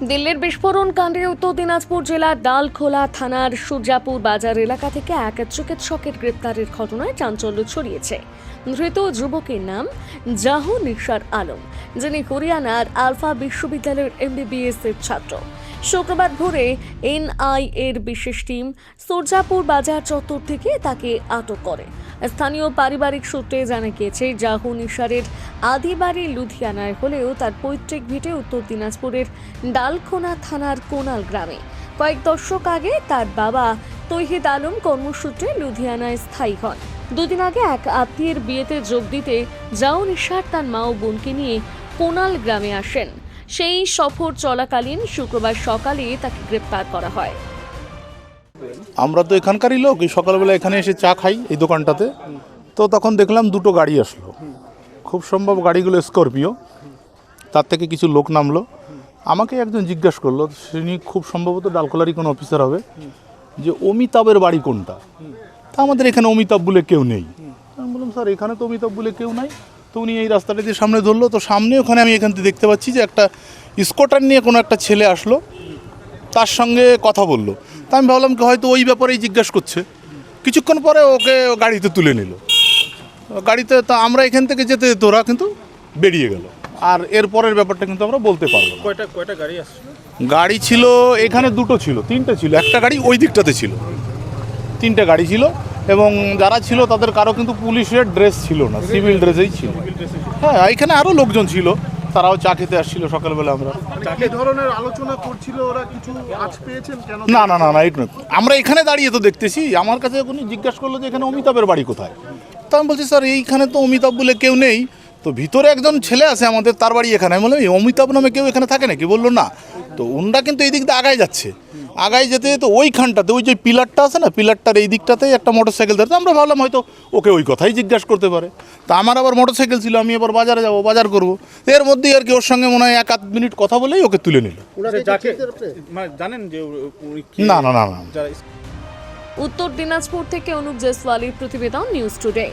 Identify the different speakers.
Speaker 1: দিল্লির বিস্ফোরণ কাণ্ডে উত্তর দিনাজপুর জেলার ডালখোলা থানার সূর্যাপুর বাজার এলাকা থেকে এক চিকিৎসকের গ্রেপ্তারের ঘটনায় চাঞ্চল্য ছড়িয়েছে। ধৃত যুবকের নাম জাহু নিশার আলম, যিনি হরিয়ানার আলফা বিশ্ববিদ্যালয়ের এমবিবিএস এর ছাত্র। শুক্রবার ভোরে এনআই এর বিশেষ টিম সূর্যাপুর বাজার চত্বর থেকে তাকে আটক করে। স্থানীয় পারিবারিক সূত্রে জানা গিয়েছে, জাহু নিসারের আদি বাড়ি লুধিয়ানায় হলেও তার পৈতৃক ভিটে উত্তর দিনাজপুরের ডালখোনা থানার কোনাল গ্রামে। কয়েক দশক আগে তার বাবা তৈহিদ আলম কর্মসূত্রে লুধিয়ানায় স্থায়ী হন। দুদিন আগে এক আত্মীয়ের বিয়েতে যোগ দিতে জাও নিশার তার মা ও বোনকে নিয়ে কোনাল গ্রামে আসেন। সেই সফর চলাকালীন শুক্রবার সকালে তাকে গ্রেপ্তার করা হয়।
Speaker 2: আমরা তো এখানকারই লোক, এই সকালবেলা এখানে এসে চা খাই এই দোকানটাতে। তো তখন দেখলাম দুটো গাড়ি আসলো। খুব সম্ভব গাড়িগুলো স্করপিও, তার থেকে কিছু লোক নামলো। আমাকে একজন জিজ্ঞাসা করল তিনি খুব সম্ভবত ডালকোলারই কোনো অফিসার হবে, যে অমিতাভের বাড়ি কোনটা? তা আমাদের এখানে অমিতাভ বলে কেউ নেই। আমি বললাম, স্যার, এখানে তো অমিতাভ বলে কেউ নাই তো উনি এই রাস্তাটা দিয়ে সামনে ধরলো। তো সামনে ওখানে আমি এখান থেকে দেখতে পাচ্ছি যে একটা স্কুটার নিয়ে কোনো একটা ছেলে আসলো তার সঙ্গে কথা বলল। তা আমি ভাবলাম কি হয়তো ওই ব্যাপারেই জিজ্ঞাসা করছে। কিছুক্ষণ পরে ওকে গাড়িতে তুলে নিল। গাড়িতে তা আমরা এখান থেকে যেতে যেতে ওরা কিন্তু বেরিয়ে গেল। আর এর পরের ব্যাপারটা কিন্তু আমরা বলতে পারব
Speaker 3: কয়টা কয়টা গাড়ি আসছিল
Speaker 2: গাড়ি ছিল এখানে দুটো ছিল তিনটে ছিল একটা গাড়ি ওই দিকটাতে ছিল। তিনটে গাড়ি ছিল এবং যারা ছিল তাদের কারও কিন্তু পুলিশের ড্রেস ছিল না সিভিল ড্রেসেই ছিল। হ্যাঁ এখানে আরও লোকজন ছিল তারাও চা খেতে আসছিল সকালবেলা আমরা।
Speaker 3: কি ধরনের আলোচনা করছিল ওরা? কিছু আজ পেয়েছেন কেন?
Speaker 2: না না না না এটা। আমরা এখানে দাঁড়িয়ে তো দেখতেছি আমার কাছে উনি জিজ্ঞাসা করল যে এখানে অমিতাভের বাড়ি কোথায়? তা আমি বলছি স্যার এইখানে তো অমিতাভ বলে কেউ নেই। তো ভিতরে একজন ছেলে আছে আমাদের তার বাড়ি এখানে। আমি বললাম "এই অমিতাভ নামে কেউ এখানে থাকে নাকি? বলল না। তো ওনরা কিন্তু এই দিক দিয়ে আগায় যাচ্ছে। আগায় যেতে যেতে ওইখানটাতে ওই যে পিলারটা আছে না পিলারটার এই দিকটাতেই একটা মোটর সাইকেল ধরতে আমরা ভাবলাম হয়তো ওকে ওই কথাই জিজ্ঞাসা করতে পারে। তা আমার আবার মোটর সাইকেল ছিল আমি এবার বাজারে যাব বাজার করব। এর মধ্যেই আর কি ওর সঙ্গে মনে হয় এক আধ মিনিট কথা বলেই ওকে তুলে নিল।
Speaker 3: মানে জানেন যে?
Speaker 2: না না না না।
Speaker 1: উত্তর দিনাজপুর থেকে অনুপ জয়সওয়ালের প্রতিবেদন নিউজ টুডে।